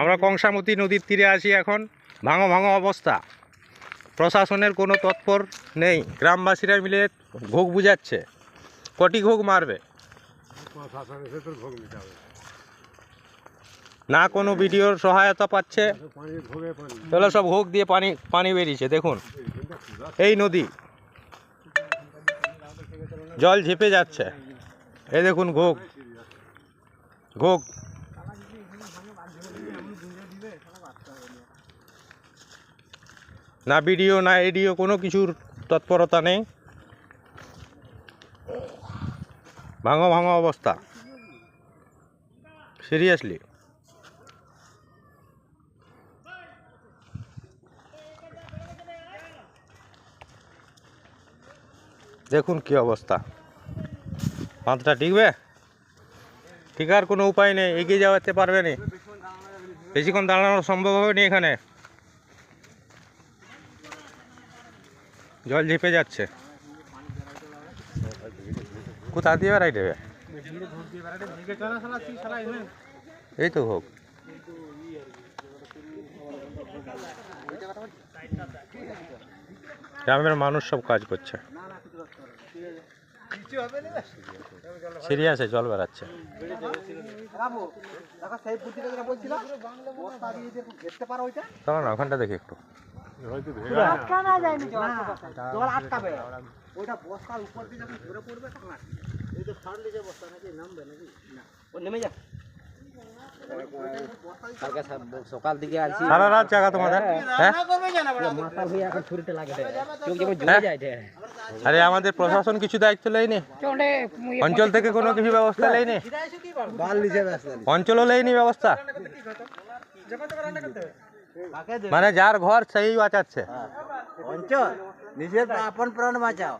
আমরা কংসামতি নদীর তীরে আছি এখন। ভাঙো ভাঙো অবস্থা। প্রশাসনের কোনো তৎপর নেই। গ্রামবাসীরা মিলে ঘোগ বুঝাচ্ছে। কটি ঘোগ মারবে? না কোনো ভিডিওর সহায়তা পাচ্ছে? চলো সব ঘোগ দিয়ে পানি পানি বেরিয়েছে দেখুন। এই নদী। জল ঝেপে যাচ্ছে। এই দেখুন ঘোগ ঘোগ না ভিডিও, না এডিও, কোনো কিছুর তৎপরতা নেই। ভাঙো ভাঙো অবস্থা। সিরিয়াসলি দেখুন কি অবস্থা। বাঁধটা টিকবে টিকার কোনো উপায় নেই, এগিয়ে যাওয়াতে পারবে না। বেশিক্ষণ দাঁড়ানো সম্ভব হবে না এখানে। জল ঝেপে যাচ্ছে। কোথা দিয়ে বেড়াই দেবে? এই তো হোক। গ্রামের মানুষ সব কাজ করছে। সিরিয়াসে জল বেড়াচ্ছে। চলো না ওখানটা দেখি একটু। আটকানো যায়নি জল জল আটকাবে। ওইটা বস্তার উপর দিয়ে যখন ধরে পড়বে তখন। এই তো ফাড় দিয়েছে বস্তা নাকি নামবে নাকি? না। ও নেমে যা। সকাল দিকে আসি সারা রাত জায়গা তোমাদের? হ্যাঁ। হয়ে। আরে আমাদের প্রশাসন কিছু দায়িত্ব লেয়নি অঞ্চল থেকে কোনো কিছু ব্যবস্থা লেয়নি অঞ্চলও লেয়নি ব্যবস্থা? মানে যার ঘর সেই বাঁচাচ্ছে। নিজের আপন প্রাণ বাঁচাও।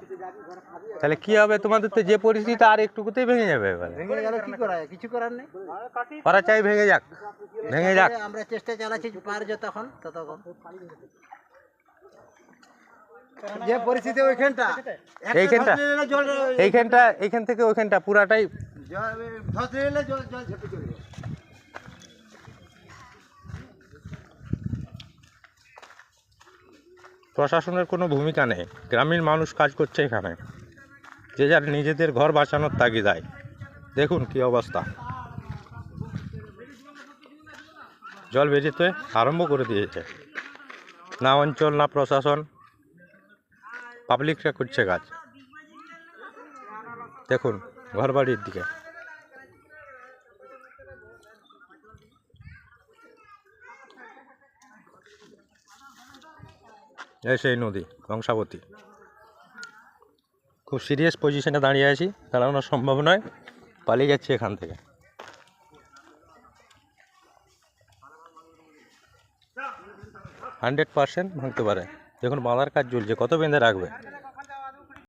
তাহলে কি হবে? তোমাদের তো যে পরিস্থিতি আর একটুকুতেই ভেঙে যাবে এবারে। ভেঙে গেলে কি করা কিছু করার নেই? ওরা চাই ভেঙে যাক। ভেঙে যাক। আমরা চেষ্টা চালাচ্ছি পার যতক্ষণ ততক্ষণ। যে পরিস্থিতি ওইখানটা। এইখানটা? এইখানটা এইখান থেকে ওইখানটা পুরাটাই জল ধস জল জল ঝেপে চলে প্রশাসনের কোনো ভূমিকা নেই। গ্রামীণ মানুষ কাজ করছে এখানে। যে যার নিজেদের ঘর বাঁচানোর তাগি তাগিদায় দেখুন কি অবস্থা। জল বেরিয়ে আরম্ভ করে দিয়েছে। না অঞ্চল, না প্রশাসন। পাবলিকরা করছে কাজ দেখুন ঘর বাড়ির দিকে। এই সেই নদী কংসাবতী খুব সিরিয়াস পজিশনে দাঁড়িয়ে আছি, দাঁড়ানো সম্ভব নয়, পালিয়ে যাচ্ছি এখান থেকে। হান্ড্রেড পারসেন্ট ভাঙতে পারে। দেখুন, বাঁধার কাজ চলছে, কত বেঁধে রাখবে?